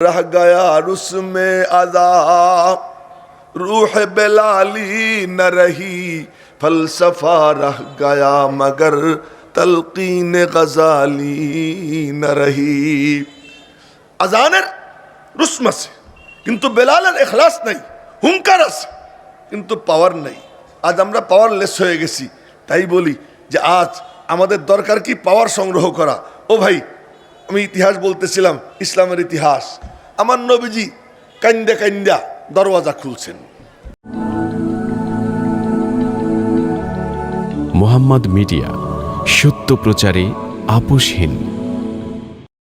रह गया उसमें अदा रूह बेलाली न रही फलसफा रह गया मगर तलकीन गजाली न रही আজানের রুসম আছে কিন্তু বেলালের এখলাস নাই হুঙ্কার আছে কিন্তু পাওয়ার নাই আজ আমরা পাওয়ারলেস হয়ে গেছি তাই বলি যে আজ আমাদের দরকার কি পাওয়ার সংগ্রহ করা ও ভাই আমি ইতিহাস বলতেছিলাম ইসলামের ইতিহাস আমার নবীজি কান্দা কান্দা দরওয়াজা খুলছেন। মোহাম্মদ মিডিয়া সত্য প্রচারে আপোষহীন।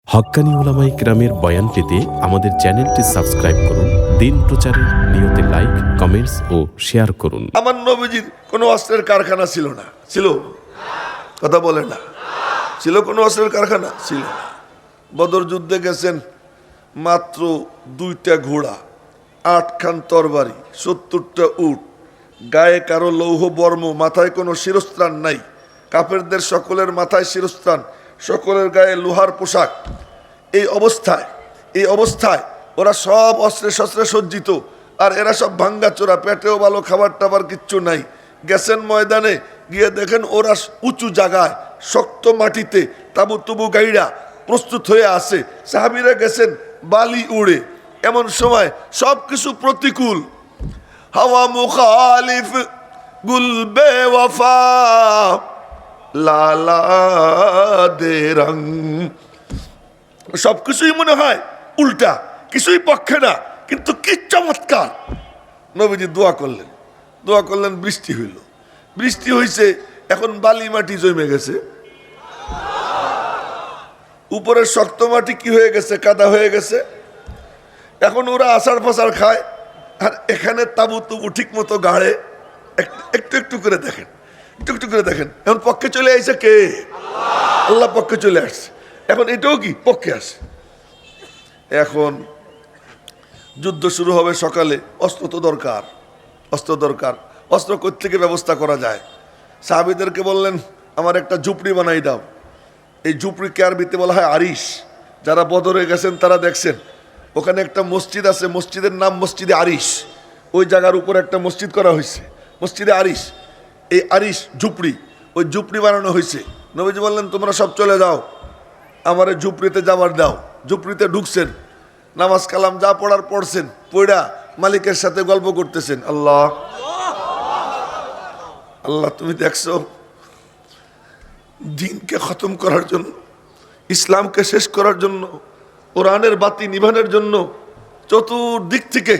হক্কানি ওলামাই গ্রামের বয়ান পেতে আমাদের চ্যানেলটি সাবস্ক্রাইব করুন দিন প্রচারের নিয়তে লাইক কমেন্টস ও শেয়ার করুন। আমার নবীজির কোনো অস্ত্রের কারখানা ছিল না। ছিল? কথা বলে না। ছিল কোনো অস্ত্রের কারখানা? ছিল না। বদর যুদ্ধে গেছেন মাত্র দুইটা ঘোড়া, আটখান তরবারি, সত্তরটা উট। গায়ে কারও লৌহ বর্ম, মাথায় কোনো শিরস্ত্রাণ নাই। কাপেরদের সকলের মাথায় শিরস্ত্রাণ, সকলের গায়ে লোহার পোশাক। এই অবস্থায় এই অবস্থায় ওরা সব অস্ত্রে শস্ত্রে সজ্জিত, আর এরা সব ভাঙ্গা চোরা পেটেও ভালো, খাবার টাবার কিচ্ছু নাই। গেছেন ময়দানে, গিয়ে দেখেন ওরা উঁচু জায়গায়, শক্ত মাটিতে তাবু তুবু গাইড়া প্রস্তুত হয়ে আসে সাহাবিরা গেছেন বালি উড়ে। এমন সময় সব কিছু প্রতিকূল। হাওয়া মুখালিফ, গুলবে লালা দে রং। সব কিছুই মনে হয় উল্টা, কিছুই পক্ষে না, কিন্তু কি চমৎকার। নবীজি দোয়া করলেন। দোয়া করলেন, বৃষ্টি হইল। বৃষ্টি হইছে, এখন বালি মাটি জমে গেছে। উপরের শক্ত মাটি কি হয়ে গেছে? কাদা হয়ে গেছে। এখন ওরা আষাঢ় ফাসার খায়। আর এখানে তাবু তুবু ঠিক মতো গাড়ে একটু একটু করে দেখেন। একটু একটু করে দেখেন। এখন পক্ষে চলে আসছে কে? আল্লাহ পক্ষে চলে আসছে। এখন এটাও কি? পক্ষে আসে এখন যুদ্ধ শুরু হবে সকালে। অস্ত্র তো দরকার। অস্ত্র দরকার। অস্ত্র থেকে ব্যবস্থা করা যায়? সাহাবিদেরকে বললেন, আমার একটা ঝুপড়ি বানাই দাও। এই ঝুপড়িকে আরবিতে বলা হয় আরিশ। যারা বদরে গেছেন, তারা দেখছেন, ওখানে একটা মসজিদ আছে, মসজিদের নাম মসজিদে আরিশ। ওই জায়গার উপর একটা মসজিদ করা হয়েছে, মসজিদে আরিশ। এই আরিশ ঝুপড়ি, ওই ঝুপড়ি বানানো হয়েছে। নবীজি বললেন, তোমরা সব চলে যাও, আমার ঝুপড়িতে যাবার দাও। ঝুপড়িতে ঢুকছেন, নামাজ কালাম যা পড়ার পড়ছেন পড়া মালিকের সাথে গল্প করতেছেন। আল্লাহ আল্লাহ, তুমি দেখছ দিনকে খতম করার জন্য, ইসলামকে শেষ করার জন্য, কোরআনের বাতি নিভানোর জন্য, চতুর্দিক থেকে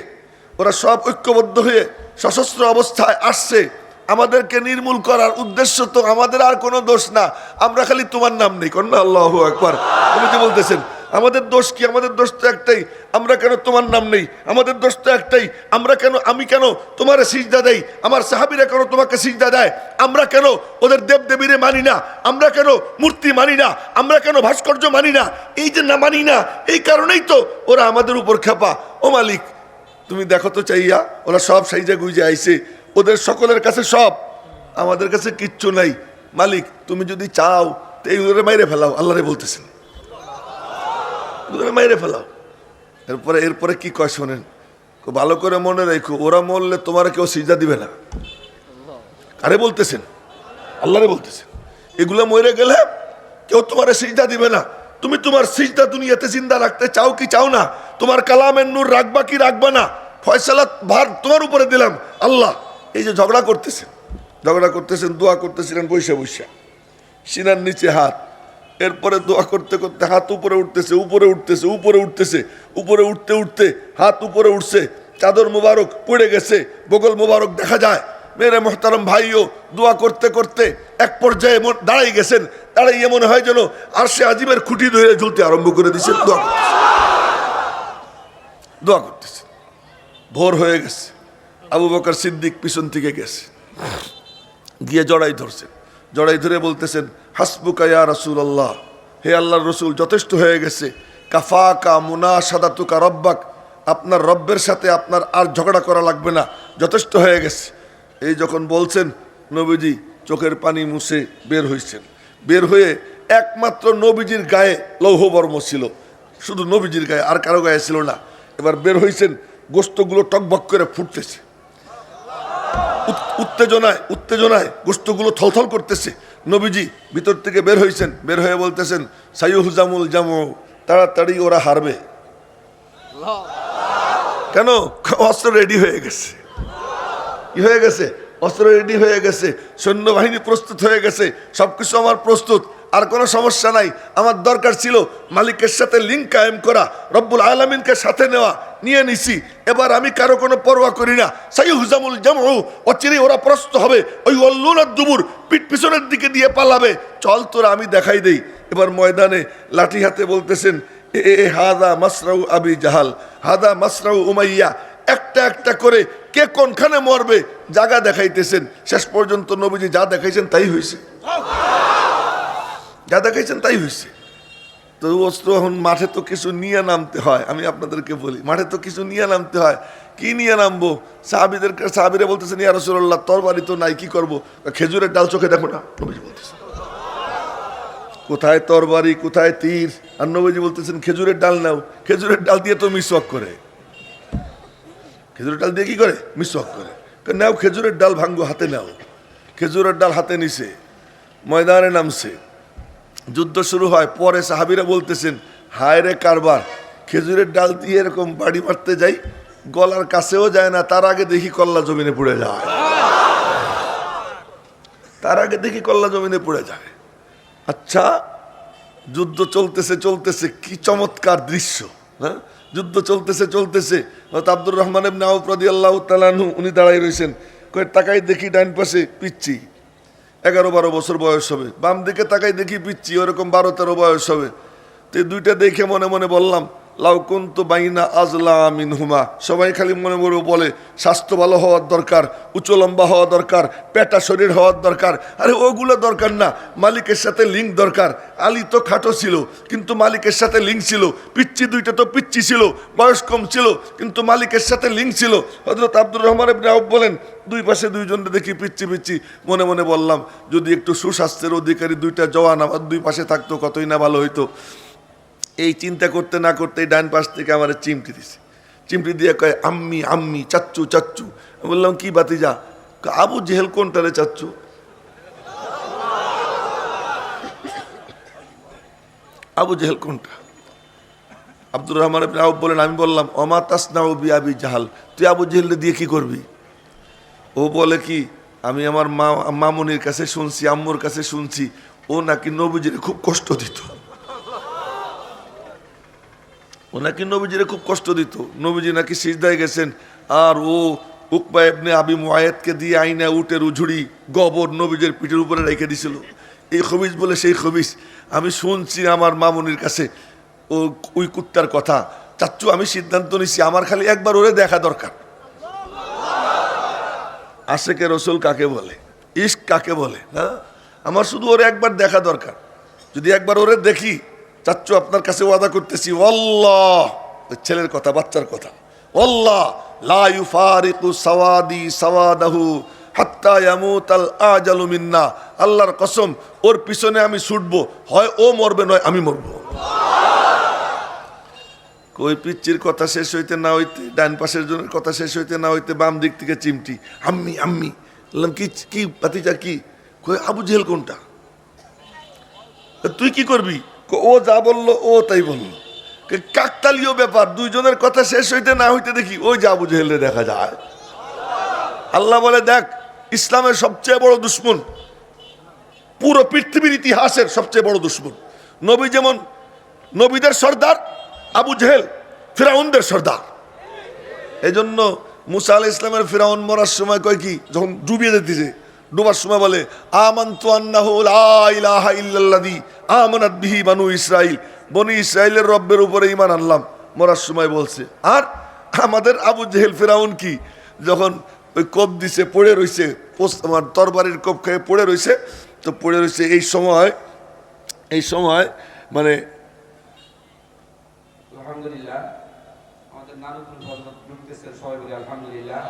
ওরা সব ঐক্যবদ্ধ হয়ে সশস্ত্র অবস্থায় আসছে। আমাদেরকে নির্মূল করার উদ্দেশ্য তো আমাদের আর কোনো দোষ না। আমরা খালি তোমার নাম নেই। কন্যা, আল্লাহ একবার তুমি কি বলতেছেন আমাদের দোষ কি? আমাদের দোষ তো একটাই, আমরা কেন তোমার নাম নেই? আমাদের দোষ তো একটাই, আমরা কেন, আমি কেন তোমার সিজদা দেই? আমার সাহাবিরা কেন তোমাকে সিজদা দেয়? আমরা কেন ওদের দেব দেবীরে মানি না? আমরা কেন মূর্তি মানি না? আমরা কেন ভাস্কর্য মানি না? এই যে না মানি না, এই কারণেই তো ওরা আমাদের উপর খেপা ও মালিক, তুমি দেখো তো চাইয়া, ওরা সব সাইজা গুইজে আইছে। ওদের সকলের কাছে সব, আমাদের কাছে কিচ্ছু নাই। মালিক, তুমি যদি চাও, তো এই ওদের মাইরে ফেলাও, আল্লাহরে বলতেছেন। ওদের মাইরে ফেলাও। এরপরে এরপরে কি কয় শোনেন? ভালো করে মনে রেখো, ওরা মরলে তোমার কেউ সিজা দিবে না। আরে বলতেছেন? আল্লাহরে বলতেছেন। এগুলো মরে গেলে কেউ তোমার সিজদা দিবে না। তুমি তোমার সিজদা দুনিয়াতে জিন্দা রাখতে চাও কি চাও না? তোমার কালামের নূর রাখবা কি রাখবা না? ফয়সালা ভার তোমার উপরে দিলাম, আল্লাহ। এই যে ঝগড়া করতেছেন ঝগড়া করতেছেন, দোয়া করতেছিলেন বৈশা বৈশা সিনার নিচে হাত এরপরে দোয়া করতে করতে হাত উপরে উঠতেছে উপরে উঠতেছে উপরে উঠতেছে, উপরে উঠতে উঠতে হাত উপরে উঠছে। চাদর মুবারক পড়ে গেছে, বগল মুবারক দেখা যায়। মেরে মোহতারম ভাইও দোয়া করতে করতে এক পর্যায়ে দাঁড়াই গেছেন। দাঁড়াইয়ে মনে হয় যেন আর সে আজিমের খুঁটি ধরে ঝুলতে আরম্ভ করে দিয়েছেন দোয়া দোয়া করতেছে। ভোর হয়ে গেছে। আবু বকর সিদ্দিক পিছন থেকে গেছে। গিয়ে জড়াই ধরছেন। জড়াই ধরে বলতেছেন হাসবুকা ইয়া রসুল আল্লাহ হে আল্লাহর রসুল, যথেষ্ট হয়ে গেছে। কাফা কা মুনা সাদাতুকা রব্বাক। আপনার রব্বের সাথে আপনার আর ঝগড়া করা লাগবে না। যথেষ্ট হয়ে গেছে। এই যখন বলছেন, নবীজি চোখের পানি মুছে বের হয়েছেন বের হয়ে একমাত্র নবীজির গায়ে লৌহবর্ম ছিল। শুধু নবীজির গায়ে, আর কারও গায়ে ছিল না। এবার বের হয়েছেন গোস্তগুলো টকবক করে ফুটতেছে। উত্তেজনায় উত্তেজনায় গোস্তগুলো থলথল করতেছে। নবীজি ভিতর থেকে বের হয়েছেন বের হয়ে বলতেছেন সাইহুজামুল জামু, তাড়াতাড়ি ওরা হারবে। কেন? অস্ত্র রেডি হয়ে গেছে। কি হয়ে গেছে? অস্ত্র রেডি হয়ে গেছে, সৈন্যবাহিনী প্রস্তুত হয়ে গেছে, সবকিছু আমার প্রস্তুত, আর কোনো সমস্যা নাই। আমার দরকার ছিল মালিকের সাথে লিঙ্ক কায়েম করা, রব্বুল আলমিনকে সাথে নেওয়া নিয়ে নিছি। এবার আমি কারও কোনো পরোয়া করি না। সাই হুজামুল জামু অচিরে ওরা প্রস্ত হবে। ওই অল্লুনার দুবুর পিঠ পিছনের দিকে দিয়ে পালাবে। চল তোরা, আমি দেখাই দেই। এবার ময়দানে লাঠি হাতে বলতেছেন, এ হাদা মাসরাউ আবি জাহাল, হাদা মাসরাউ উমাইয়া। একটা একটা করে কে কোনখানে মরবে জায়গা দেখাইতেছেন। শেষ পর্যন্ত নবীজি যা দেখাইছেন তাই হয়েছে যা দেখাইছেন তাই হয়েছে তো অস্ত্র এখন মাঠে তো কিছু নিয়ে নামতে হয়, আমি আপনাদেরকে বলি। মাঠে তো কিছু নিয়ে নামতে হয়। কি নিয়ে নামবো? সাহাবিদের সাহাবিরে বলতেছেন, ইয়া রসুল্লাহ তরবারি তো নাই, কি করব? খেজুরের ডাল চোখে দেখো না, নবীজি বলতেছেন। কোথায় তরবারি, কোথায় তীর? আর নবীজি বলতেছেন, খেজুরের ডাল নাও, খেজুরের ডাল দিয়ে তো মিসওয়াক করে। খেজুরের ডাল দিয়ে কি করে? মিসওয়াক করে। নাও, খেজুরের ডাল ভাঙ্গো, হাতে নাও। খেজুরের ডাল হাতে নিছে, ময়দানে নামছে। যুদ্ধ শুরু হয়, পরে সাহাবিরা বলতেছেন, হায় রে কারবার, খেজুরের ডাল দিয়ে এরকম বাড়ি মারতে যাই, গলার কাছেও যায় না, তার আগে দেখি কল্লা জমিনে পড়ে যায়। তার আগে দেখি কল্লা জমিনে পড়ে যায়। আচ্ছা যুদ্ধ চলতেছে চলতেছে, কি চমৎকার দৃশ্য হ্যাঁ? যুদ্ধ চলতেছে চলতেছে। আব্দুর রহমান এমনি আউপ্রদি আল্লাহ তালানহু উনি দাঁড়াই রয়েছেন। কয়ে, তাকাই দেখি ডাইন পাশে পিচ্ছি এগারো বারো বছর বয়স হবে। বাম দিকে তাকাই দেখি পিচ্ছি, ওরকম বারো তেরো বয়স হবে। তো দুইটা দেখে মনে মনে বললাম লাউকুন তো বাইনা আজলা মিন হুমা সবাই খালি মনে মনে বলে, স্বাস্থ্য ভালো হওয়ার দরকার, উঁচু লম্বা হওয়া দরকার, পেটা শরীর হওয়ার দরকার। আরে ওগুলো দরকার না, মালিকের সাথে লিঙ্ক দরকার। আলী তো খাটো ছিল, কিন্তু মালিকের সাথে লিঙ্ক ছিল। পিচ্ছি দুইটা তো পিচ্ছি ছিল, বয়স কম ছিল, কিন্তু মালিকের সাথে লিঙ্ক ছিল। হজরত আব্দুর রহমান ইবনে বলেন, দুই পাশে দুইজন দেখি পিচ্ছি পিচ্ছি, মনে মনে বললাম, যদি একটু সুস্বাস্থ্যের অধিকারী দুইটা জওয়ান আমার দুই পাশে থাকতো, কতই না ভালো হইতো। এই চিন্তা করতে না করতে ডান পাশ থেকে আমার চিমটি দিছে। চিমটি দিয়ে কয়, আম্মি আম্মি, চাচ্চু চাচ্চু। বললাম, কি বাতি যা আবু জেহেল কোনটা রে চাচ্চু? আবু জেহেল কোনটা? আব্দুর রহমান আপনি আবু বলেন, আমি বললাম অমা তাসনা ও আবি জাহাল, তুই আবু জেহেল দিয়ে কি করবি? ও বলে কি, আমি আমার মা, মামনির কাছে শুনছি, আম্মুর কাছে শুনছি। ও নাকি নবীজির খুব কষ্ট দিত। ও নাকি নবীজিরে খুব কষ্ট দিত। নবীজি নাকি সিজদায় গেছেন, আর ও উকবা এবনে আবি মুআয়াতকে দিয়ে আইনা, উটের উঝুড়ি, গবর নবীজের পিঠের উপরে রেখে দিছিল। এই খবিজ বলে সেই খবিজ। আমি শুনছি আমার মামনির কাছে ও ওই কুত্তার কথা। চাচ্চু, আমি সিদ্ধান্ত নিছি, আমার খালি একবার ওরে দেখা দরকার। আশেকে রসুল কাকে বলে? ইস্ক কাকে বলে? না আমার শুধু ওরে একবার দেখা দরকার। যদি একবার ওরে দেখি চাচ্চু আপনার কাছে ওয়াদা করতেছি অল্লাহ ছেলের কথা, বাচ্চার কথা অল্লাহ লা ইউফারিকু সাওয়াদি সাওয়াদাহু হাত্তা ইয়ামুতাল আজালু মিন্না। আল্লাহর কসম, ওর পিছনে আমি ছুটবো, হয় ও মরবে নয়, আমি মরবো। কই পিচ্চির কথা শেষ হইতে না হইতে, ডান পাশের জনের কথা শেষ হইতে না হইতে, বাম দিক থেকে চিমটি, আম্মি আম্মি। বললাম, কি কি পাতিজা কি? কই, আবু জেহেল কোনটা? তুই কি করবি? ও যা বলল, ও তাই বলল। কাকতালীয় ব্যাপার, দুইজনের কথা শেষ হইতে না হইতে দেখি ওই যা জেহেলে দেখা যায়। আল্লাহ বলে, দেখ, ইসলামের সবচেয়ে বড় দুশ্মন, পুরো পৃথিবীর ইতিহাসের সবচেয়ে বড় দুশ্মন। নবী যেমন, নবীদের সর্দার, আবু জেহেল, ফেরাউনদের সর্দার। এই জন্য মুসা আল ইসলামের ফেরাউন মরার সময় কয় কি, যখন ডুবিয়ে দিতেছে ডুবার সময় বলে, আমান্তু বানু ইসরাইল বনি ইসরাইলের রব্বের উপরে ঈমান আনলাম। মরার সময় বলছে, আর আমাদের আবু জেহেল ফেরাউন কি? যখন ওই কোপ দিছে, পড়ে পোস্ত- আমার তরবারির কোপ খেয়ে পড়ে রইছে, তো পড়ে রইছে এই সময় এই সময় মানে আলহামদুলিল্লাহ, আমাদের সবাই বলি আলহামদুলিল্লাহ।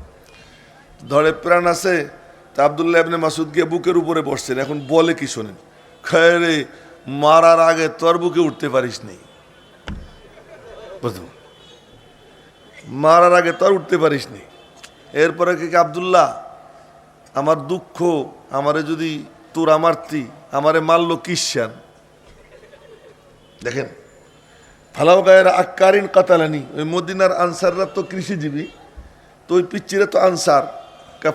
ধরে প্রাণ আছে, তা আবদুল্লাহ ইবনে মাসুদ গিয়ে বুকের উপরে বসছেন। এখন বলে কি শোনেন? খায় রে মারার আগে তোর বুকে উঠতে পারিস নি। বুঝলো মারার আগে তোর উঠতে পারিস নি। এরপরে কি আবদুল্লাহ, আমার দুঃখ, আমারে যদি তোরা মারতি আমারে মারলো কিসান দেখেন, ফালাও গায়ের আক্কারিন কাতালানি, ওই মদিনার আনসাররা তো কৃষিজীবী, তো ওই পিচ্চিরা তো আনসার।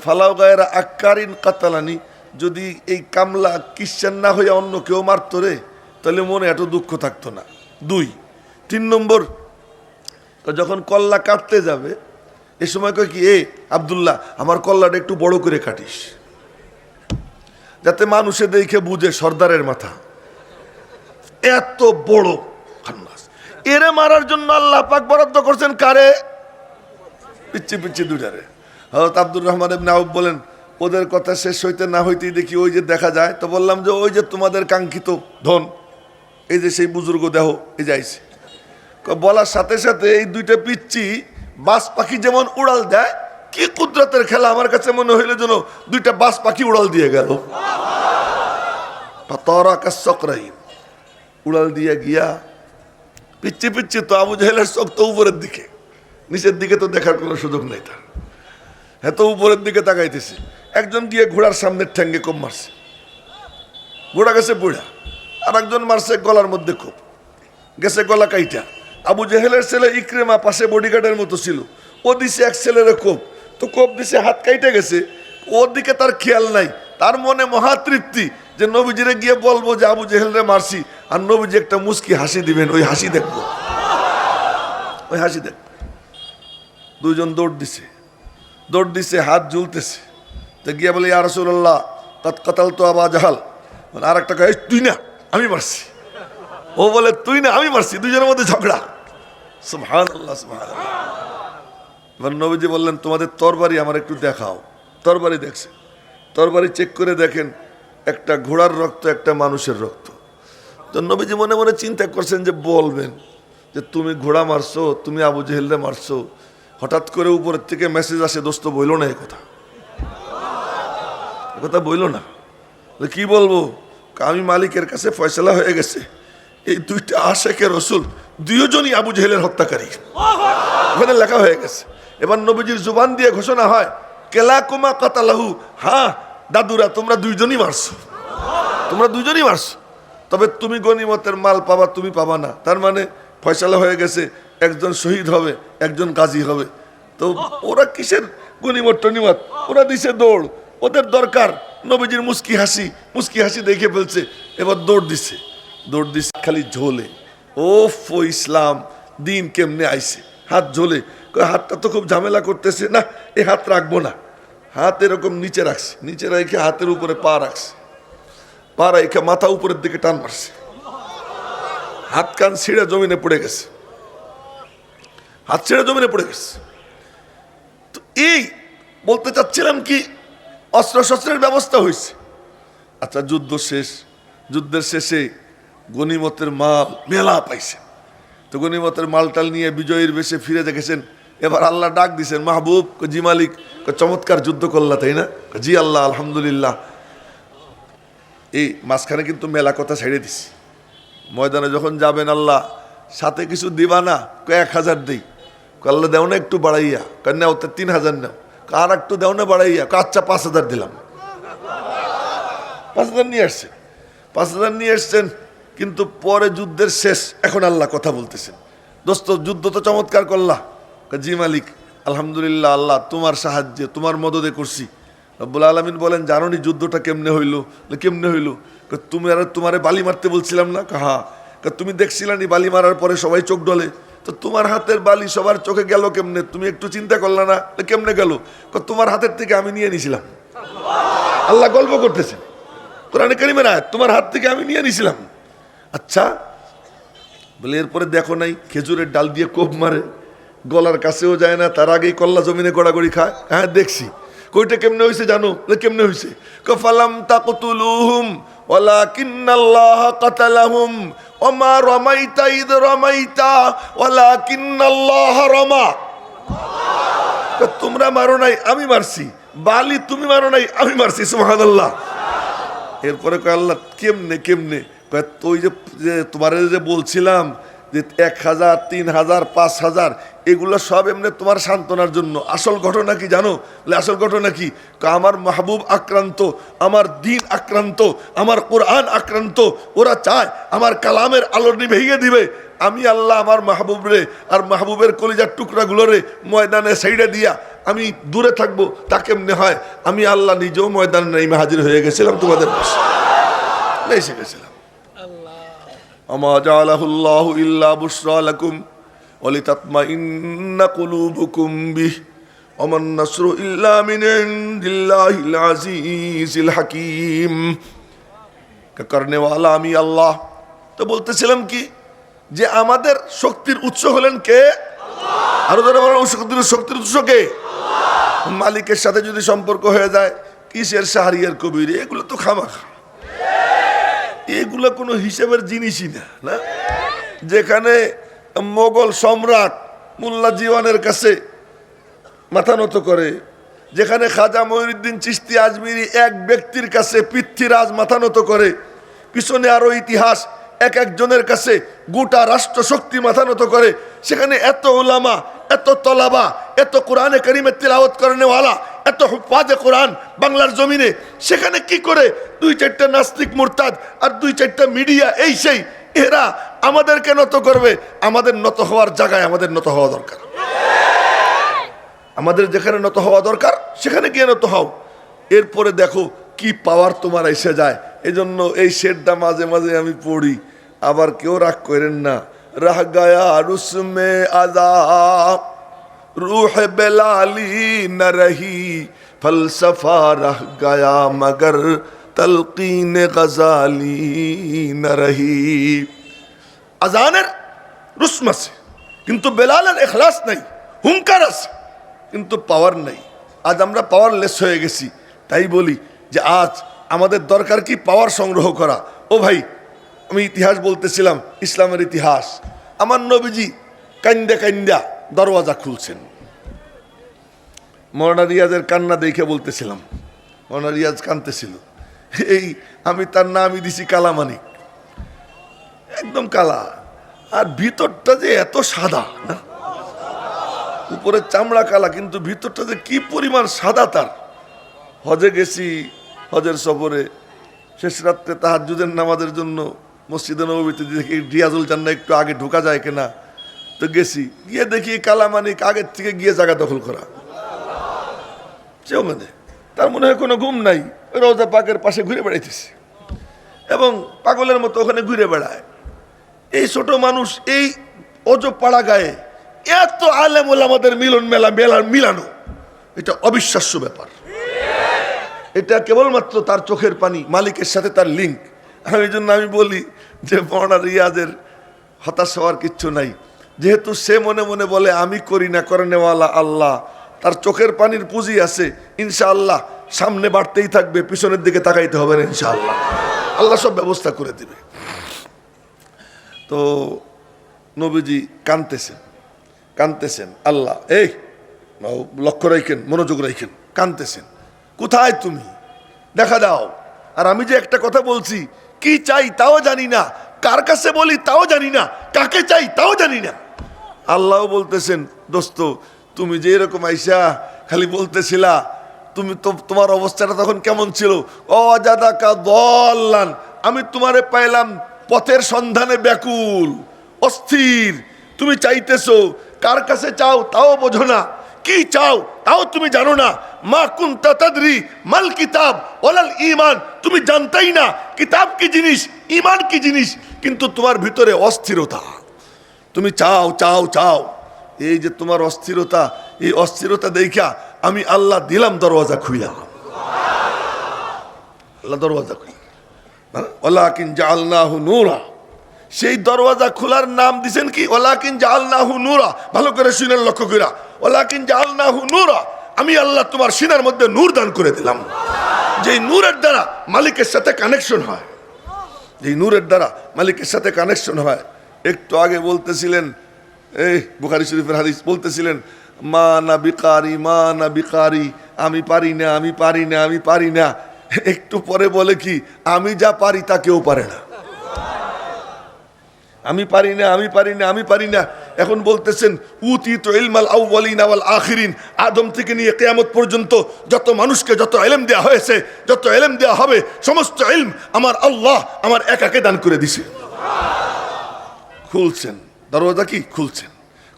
ফালাও গায়ের আক্কারিন কাতালানি। যদি এই কামলা কিসান না হয়ে অন্য কেউ মারতো রে, তাহলে মনে এত দুঃখ থাকতো না। দুই, তিন নম্বর, যখন কল্লা কাটতে যাবে, এ সময় কয় কি, এ আবদুল্লাহ, আমার কল্লাটা একটু বড় করে কাটিস। যাতে মানুষে দেখে বুঝে সর্দারের মাথা। এত বড় খান্নাস। এরে মারার জন্য আল্লাহ পাক বরাদ্দ করছেন কারে? পিচ্ছি পিচ্ছি দুটারে হজরত আব্দুর রহমান ইবনে আউফ বলেন, ওদের কথা শেষ হইতে না হইতেই দেখি ওই যে দেখা যায়। তো বললাম যে, ওই যে তোমাদের কাঙ্ক্ষিত ধন, এই যে সেই বুজুর্গ দেহ, এই যাইছে বলার সাথে সাথে এই দুইটা পিচ্ছি বাস পাখি যেমন উড়াল দেয়, কি কুদরতের খেলা আমার কাছে মনে হইল যেন দুইটা বাস পাখি উড়াল দিয়ে গেল। উড়াল দিয়ে গিয়া পিচ্ছি পিচ্ছি তো আবু জাহেলের চোখ তো উপরের দিকে, নিচের দিকে তো দেখার কোনো সুযোগ নেই তার। হ্যাঁ তো উপরের দিকে তাকাইতেছে। একজন গিয়ে ঘোড়ার সামনের ঠ্যাঙ্গে কম মারছে। ঘোড়া গেছে বুড়া, আর একজন মারছে গলার মধ্যে খুব গেছে গলা কাইটা। আবু জেহেলের ছেলে ইক্রেমা পাশে বডিগার্ডের মতো ছিল। ও দিছে এক ছেলের কোপ। তো কোপ দিছে, হাত কাইটে গেছে। ওর দিকে তার খেয়াল নাই। তার মনে মহা তৃপ্তি যে নবীজিরে গিয়ে বলব যে, আবু জেহেলরে মারছি। আর নবীজি একটা মুস্কি হাসি দিবেন। ওই হাসি দেখব। ওই হাসি দেখ দুজন দৌড় দিছে। দৌড় দিছে, হাত ঝুলতেছে। তো গিয়ে বলে, ইয়া রসুল্লাহ কতাল তো আবা জাহাল। আর একটা কয় তুই না, আমি মারছি। ও বলে, তুই না, আমি মারছি, দুজনের মধ্যে ঝগড়া। সুবহান এবার নবীজি বললেন, তোমাদের তরবারি আমার একটু দেখাও। তরবারি দেখছে। তরবারি চেক করে দেখেন, একটা ঘোড়ার রক্ত, একটা মানুষের রক্ত। তো নবীজি মনে মনে চিন্তা করছেন যে, বলবেন যে, তুমি ঘোড়া মারছো, তুমি আবু জেহেলরে মারছো হঠাৎ করে উপরের থেকে মেসেজ আসে, দোস্ত, বইল না এই কথা। কথা বইল না। কি বলব? আমি মালিকের কাছে ফয়সলা হয়ে গেছে। এই দুইটা আশেকের রসুল দুইজনই আবু জেহেলের হত্যাকারী। ওখানে লেখা হয়ে গেছে। এবার নবীজির জুবান দিয়ে ঘোষণা হয় কেলা কুমা কাতালাহু। হ্যাঁ দাদুরা, তোমরা দুইজনই মারছো। তোমরা দুইজনই মারছো। তবে তুমি গনিমতের মাল পাবা, তুমি পাবা না। তার মানে ফয়সালা হয়ে গেছে। একজন শহীদ হবে, একজন গাজী হবে। তো ওরা কিসের গনিমত টনিমত? ওরা দিছে দৌড়। ওদের দরকার নবীজির মুস্কি হাসি। মুস্কি হাসি দেখে ফেলছে। এবার দৌড় দিছে। দৌড় দিছে খালি ঝোলে। ও ইসলাম, দিন কেমনে আইছে? হাত ঝোলে। হাতটা তো খুব ঝামেলা করতেছে। না এই হাত রাখব না। হাত এরকম নিচে রাখছে। নিচে রেখে হাতের উপরে পা রাখছে। পা রেখে মাথা উপরের দিকে টান মারছে। হাত কান ছিঁড়ে জমিনে পড়ে গেছে। হাত ছেড়ে জমিনে পড়ে গেছে। তো এই বলতে চাচ্ছিলাম কি অস্ত্র শস্ত্রের ব্যবস্থা হয়েছে। আচ্ছা যুদ্ধ শেষ। যুদ্ধের শেষে গনিমতের মাল, মেলা পাইছে। তো গনিমতের মালটাল নিয়ে বিজয়ীর বেশে ফিরে দেখেছেন। এবার আল্লাহ ডাক দিছেন, মাহবুব জি মালিক চমৎকার যুদ্ধ করলা তাই না? জি আল্লাহ, আলহামদুলিল্লাহ। এই মাঝখানে কিন্তু মেলা কথা ছেড়ে দিছি। ময়দানে যখন যাবেন আল্লাহ, সাথে কিছু দিবা না, কয়, এক হাজার দিই। কয়, আল্লাহ দেও না একটু বাড়াইয়া। কয় নাও তো তিন হাজার নাও। কার একটু দেও না বাড়াইয়া। আচ্ছা পাঁচ হাজার দিলাম। পাঁচ হাজার নিয়ে আসছেন পাঁচ হাজার নিয়ে এসছেন কিন্তু পরে যুদ্ধের শেষ। এখন আল্লাহ কথা বলতেছেন। দোস্ত যুদ্ধ তো চমৎকার করলা। জি মালিক আলহামদুলিল্লাহ আল্লাহ তোমার সাহায্যে তোমার মদদে করছি। রব্বুল আলমিন বলেন জানো নি যুদ্ধটা কেমনে হইল? কেমনে হইল? তুমি আর তোমারে বালি মারতে বলছিলাম না? কয়, হ্যাঁ। তুমি দেখছিলা নি বালি মারার পরে সবাই চোখ ডলে তো তোমার হাতের বালি সবার চোখে গেল কেমনে? তুমি একটু চিন্তা করলা না কেমনে গেল? তোমার হাতের থেকে আমি নিয়ে নিছিলাম। আল্লাহ গল্প করতেছেন কোরআনে কারিমের আয়াত, তোমার হাত থেকে আমি নিয়ে নিছিলাম। আচ্ছা বলে এরপরে দেখো নাই, খেজুরের ডাল দিয়ে কোপ মারে, গলার কাছেও যায় না, তার আগেই কল্লা জমিনে গড়াগড়ি খায়। হ্যাঁ দেখছি। কইটা কেমনে হয়েছে জানো? কেমনে হয়েছে কফালাম তাকতুলুহুম তোমরা মারো নাই, আমি মারছি। বালি তুমি মারো নাই, আমি মারছি, সুবহানাল্লাহ। এরপরে কয়, আল্লাহ, কেমনে কেমনে? তুই যে তোমার যে বলছিলাম যে এক হাজার, তিন হাজার, পাঁচ হাজার এগুলো সব এমনি তোমার সান্ত্বনার জন্য। আসল ঘটনা কি জানো? আসল ঘটনা কি? আমার মাহবুব আক্রান্ত আমার দিন আক্রান্ত আমার কোরআন আক্রান্ত ওরা চায় আমার কালামের আলো ভেঙে দিবে। আমি আল্লাহ আমার মাহবুব রে আর মাহবুবের কলিজার টুকরাগুলো রে ময়দানে সাইডে দিয়া আমি দূরে থাকব তা কেমনে হয়? আমি আল্লাহ নিজেও ময়দানে নেমে হাজির হয়ে গেছিলাম তোমাদের পাশে। এসে গেছিলাম। আমা জালাহুল্লাহু ইল্লা বুশরা লাকুম। হাকিম। করনে ওয়ালা আমি আল্লাহ। তো বলতেছিলাম কি, যে আমাদের শক্তির উৎস হলেন কে? আরও শক্তির শক্তির উৎস কে? মালিকের সাথে যদি সম্পর্ক হয়ে যায়, কিসের সাহারিয়ার কবির? এগুলো তো খামাখা। এগুলো কোনো হিসেবের জিনিসই না না? যেখানে মোগল সম্রাট মোল্লা জীবনের কাছে মাথা নত করে, যেখানে খাজা মহিউদ্দিন চিস্তি আজমিরি এক ব্যক্তির কাছে পৃথ্বীরাজ মাথা নত করে, পিছনে আরও ইতিহাস, এক একজনের কাছে গোটা রাষ্ট্র শক্তি মাথা নত করে, সেখানে এত ওলামা এত তলাবা, এত কোরআনে করিমের তিলাওয়াত করেনেওয়ালা, এত হুফাজে কোরআন বাংলার জমিনে, সেখানে কি করে দুই চারটা নাস্তিক মুরতাদ আর দুই চারটা মিডিয়া এই সেই, এরা আমাদেরকে নত করবে? আমাদের নত হওয়ার জায়গায় আমাদের নত হওয়া দরকার। আমাদের যেখানে নত হওয়া দরকার, সেখানে গিয়ে নত হও। এরপরে দেখো কি পাওয়ার তোমার এসে যায়। এজন্য এই শেডটা মাঝে মাঝে আমি পড়ি। আবার কেউ রাগ করেন না। রাহ গায়া রুসমে আজা রুহ বেলালি না রহি ফলসফা রাহ গায়া মগর, তলকিন গজালি না রহি আজানের রুসম আছে, কিন্তু বেলালের এখলাস নাই হুঙ্কার আছে, কিন্তু পাওয়ার নাই। আজ আমরা পাওয়ারলেস হয়ে গেছি, তাই বলি যে আজ আমাদের দরকার কি পাওয়ার সংগ্রহ করা? ও ভাই, আমি ইতিহাস বলতেছিলাম, ইসলামের ইতিহাস। আমার নবীজি কান্দা কান্দা দরওয়াজা খুলছেন। মৌলানা রিয়াজের কান্না দেখে বলতেছিলাম, মৌলানা রিয়াজ কানতেছিল এই, আমি তার নামই দিছি কালামানিক। একদম কালা। আর ভিতরটা যে এত সাদা, না? উপরে চামড়া কালা, কিন্তু ভিতরটা যে কি পরিমাণ সাদা তার। হজে গেছি, হজের সফরে, শেষ রাত্রে তাহাজুদের নামাজের জন্য মসজিদে নবীতে দেখি রিয়াজুল জান্না একটু আগে ঢোকা যায় কিনা। তো গেছি, গিয়ে দেখি কালা কালামানিক আগের থেকে গিয়ে জায়গা দখল করা। চেও মানে তার মনে হয় কোনো ঘুম নাই রোজা পাকের পাশে ঘুরে বেড়াইতেছে। এবং পাগলের মতো ওখানে ঘুরে বেড়ায়। এই ছোট মানুষ, এই অজব পাড়া গায়ে, এত আলেম আমাদের মিলন মেলা মেলা মিলানো, এটা অবিশ্বাস্য ব্যাপার। এটা কেবলমাত্র তার চোখের পানি, মালিকের সাথে তার লিঙ্ক আমি জন্য আমি বলি যে বর্ণা রিয়াজের হতাশ হওয়ার কিচ্ছু নাই। যেহেতু সে মনে মনে বলে, আমি করি না করেনেওয়ালা আল্লাহ। তার চোখের পানির পুঁজি আছে, ইনশাআল্লাহ, সামনে বাড়তেই থাকবে, পিছনের দিকে তাকাইতে হবে না, ইনশাআল্লাহ। আল্লাহ সব ব্যবস্থা করে দিবে। তো নবীজি কানতেছেন কানতেছেন আল্লাহ, এই লক্ষ্য রাখেন, মনোযোগ রাখেন কানতেছেন কোথায় তুমি? দেখা দাও। আর আমি যে একটা কথা বলছি, কি চাই তাও জানি না, কার কাছে বলি তাও জানি না, কাকে চাই তাও জানি না। আল্লাহ বলতেছেন, দোস্ত, তুমি যে এরকম আইসা খালি বলতেছিলা, তুমি তো তোমার অবস্থাটা তখন কেমন ছিল? অজাদা কা দল্লান, আমি তোমারে পাইলাম পথের সন্ধানে ব্যাকুল, অস্থির। তুমি চাইতেছ, কার কাছে চাও তাও বোঝো না। কি চাও তাও তুমি জানো না। মা কুন তাদরি মাল কিতাব ওলাল ইমান তুমি জানতাই না কিতাব কি জিনিস ইমান কি জিনিস, কিন্তু তোমার ভিতরে অস্থিরতা। তুমি চাও চাও চাও। এই যে তোমার অস্থিরতা, এই অস্থিরতা দেখা আমি আল্লাহ দিলাম দরওয়াজা খুইলা আল্লাহ দরওয়াজা খুইলা ওলাকিন জালনাহু নূরা। সেই দরওয়াজা খোলার নাম দিছেন কি? ওলাকিন জালনাহু নূরা। ভালো করে শুনেন, লক্ষ্য কইরা। ওলাকিন জালনাহু নূরা। আমি আল্লাহ তোমার সিনার মধ্যে নূর দান করে দিলাম। যেই নূরের দ্বারা মালিকের সাথে কানেকশন হয়। যেই নূরের দ্বারা মালিকের সাথে কানেকশন হয়। একটু আগে বলতেছিলেন, এই বুখারি শরীফের হাদিস বলতেছিলেন, মা না বিকারি, মা না বিকারি, আমি পারি না, আমি পারি না, আমি পারি না। একটু পরে বলে কি, আমি যা পারি তা কেউ পারে না। আমি পারি না, আমি পারি না, আমি পারি না। এখন বলতেছেন উতি তো ইলমাল আউ্বালিন আওয়াল আখিরিন। আদম থেকে নিয়ে কেয়ামত পর্যন্ত যত মানুষকে যত এলেম দেওয়া হয়েছে, যত এলেম দেওয়া হবে, সমস্ত ইলম আমার আল্লাহ আমার একাকে দান করে দিছে। খুলছেন। দরওয়াজা কি? খুলছেন।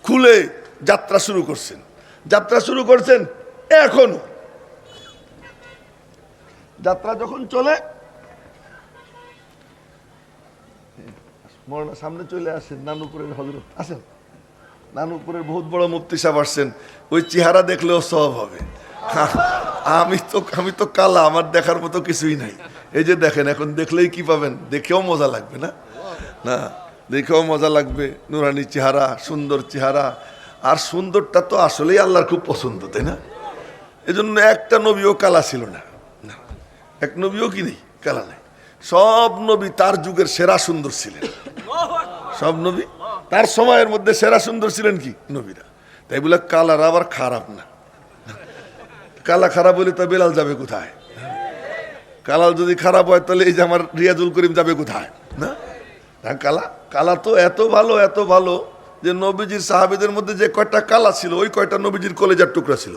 খুলে যাত্রা শুরু করছেন। যাত্রা শুরু করছেন এখনও। যাত্রা যখন চলে, মরনা সামনে চলে আসেন, নানুপুরের হজরত আসেন। নানুপুরের বহুত বড় মুফতি সাহেব আসছেন। ওই চেহারা দেখলেও সব হবে। আমি তো আমি তো কালা, আমার দেখার মতো কিছুই নাই। এই যে দেখেন, এখন দেখলেই কি পাবেন? দেখেও মজা লাগবে না? না, দেখেও মজা লাগবে। নুরানি চেহারা, সুন্দর চেহারা। আর সুন্দরটা তো আসলেই আল্লাহর খুব পছন্দ, তাই না? এজন্য একটা নবীও কালা ছিল না। এক নবীও কি নেই? কালা নেই। সব নবী তার যুগের সেরা সুন্দর ছিলেন। সব নবী তার সময়ের মধ্যে সেরা সুন্দর ছিলেন কি? নবীরা। তাই বলে কালার আবার খারাপ না। কালা খারাপ হলে তো বেলাল যাবে কোথায়? কালাল যদি খারাপ হয়, তাহলে এই যে আমার রিয়াজুল করিম যাবে কোথায়? না? কালা কালা তো এত ভালো এত ভালো যে নবীজির সাহাবিদের মধ্যে যে কয়টা কালা ছিল, ওই কয়টা নবীজির কলেজার টুকরা ছিল।